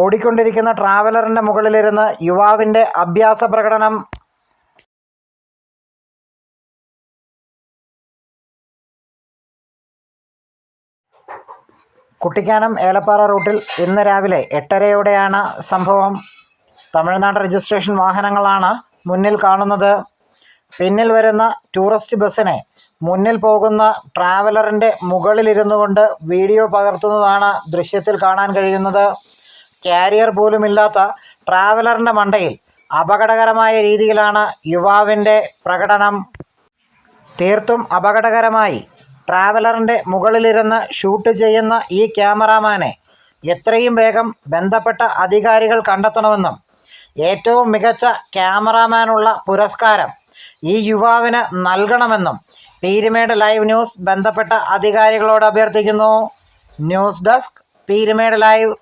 ഓടിക്കൊണ്ടിരിക്കുന്ന ട്രാവലറിന്റെ മുകളിലിരുന്ന് യുവാവിന്റെ അഭ്യാസ പ്രകടനം. കുട്ടിക്കാനം ഏലപ്പാറ റൂട്ടിൽ ഇന്ന് രാവിലെ എട്ടരയോടെയാണ് സംഭവം. തമിഴ്നാട് രജിസ്ട്രേഷൻ വാഹനങ്ങളാണ് മുന്നിൽ കാണുന്നത്. പിന്നിൽ വരുന്ന ടൂറിസ്റ്റ് ബസ്സിനെ മുന്നിൽ പോകുന്ന ട്രാവലറിന്റെ മുകളിലിരുന്നു കൊണ്ട് വീഡിയോ പകർത്തുന്നതാണ് ദൃശ്യത്തിൽ കാണാൻ കഴിയുന്നത്. കാരിയർ പോലുമില്ലാത്ത ട്രാവലറിന്റെ മണ്ടയിൽ അപകടകരമായ രീതിയിലാണ് യുവാവിന്റെ പ്രകടനം. തീർത്തും അപകടകരമായി ട്രാവലറിന്റെ മുകളിലിരുന്ന് ഷൂട്ട് ചെയ്യുന്ന ഈ ക്യാമറാമാനെ എത്രയും വേഗം ബന്ധപ്പെട്ട അധികാരികൾ കണ്ടെത്തണമെന്നും ഏറ്റവും മികച്ച ക്യാമറാമാനുള്ള പുരസ്കാരം ഈ യുവാവിന് നൽകണമെന്നും പീരുമേട് ലൈവ് ന്യൂസ് ബന്ധപ്പെട്ട അധികാരികളോട് അഭ്യർത്ഥിക്കുന്നു. News desk Peermade live